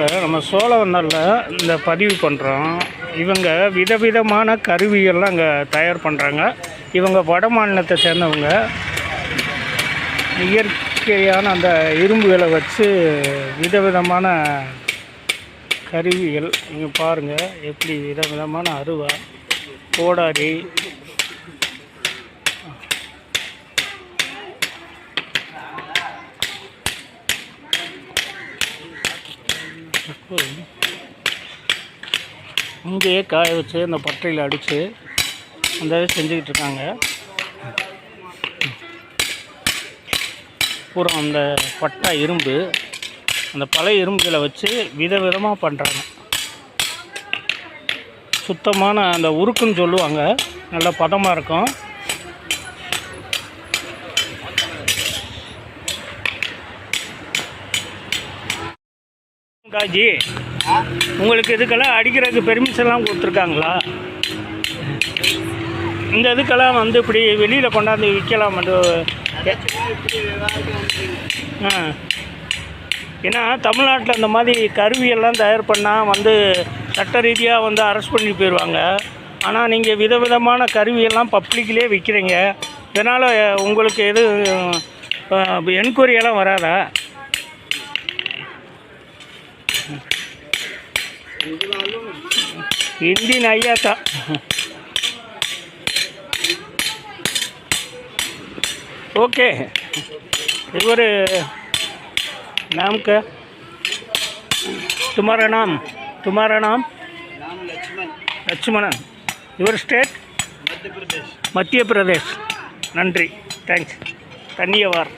இப்போ நம்ம சோழவந்தரில் இந்த பதிவு பண்ணுறோம் இவங்க விதவிதமான கருவிகள்லாம் அங்கே தயார் பண்ணுறாங்க இவங்க வட மாநிலத்தை சேர்ந்தவங்க. இயற்கையான அந்த இரும்புகளை வச்சு விதவிதமான கருவிகள் நீங்கள் பாருங்கள் எப்படி விதவிதமான அருவா கோடாரி இங்கேயே காய வச்சு அந்த பட்டையில் அடித்து அந்த இதை செஞ்சுக்கிட்டு இருக்காங்க. பூரா அந்த பட்டா இரும்பு அந்த பழைய இரும்புகளை வச்சு விதவிதமாக பண்ணுறாங்க சுத்தமான அந்த உருக்குன்னு சொல்லுவாங்க. நல்ல பதமாக இருக்கும். காஜி உங்களுக்கு இதுக்கெல்லாம் அடிக்கிறதுக்கு பெர்மிஷன்லாம் கொடுத்துருக்காங்களா? இந்த இதுக்கெல்லாம் வந்து இப்படி வெளியில் கொண்டாந்து விற்கலாம் வந்து ஆ. ஏன்னா தமிழ்நாட்டில் இந்த மாதிரி கருவியெல்லாம் தயார் பண்ணால் வந்து சட்ட ரீதியாக வந்து அரெஸ்ட் பண்ணி போயிடுவாங்க ஆனால் நீங்கள் விதவிதமான கருவியெல்லாம் பப்ளிக்லேயே விற்கிறீங்க இதனால் உங்களுக்கு எதுவும் என்கொயரியெல்லாம் வராதா? இந்தி ಅಯ್ಯಾತ ஓகே இது ஒரு நாம்க்கு துமாரா நாம் லட்சுமணன். Your state? மத்திய பிரதேஷ் நன்றி. தேங்க்ஸ் தன்னியவார்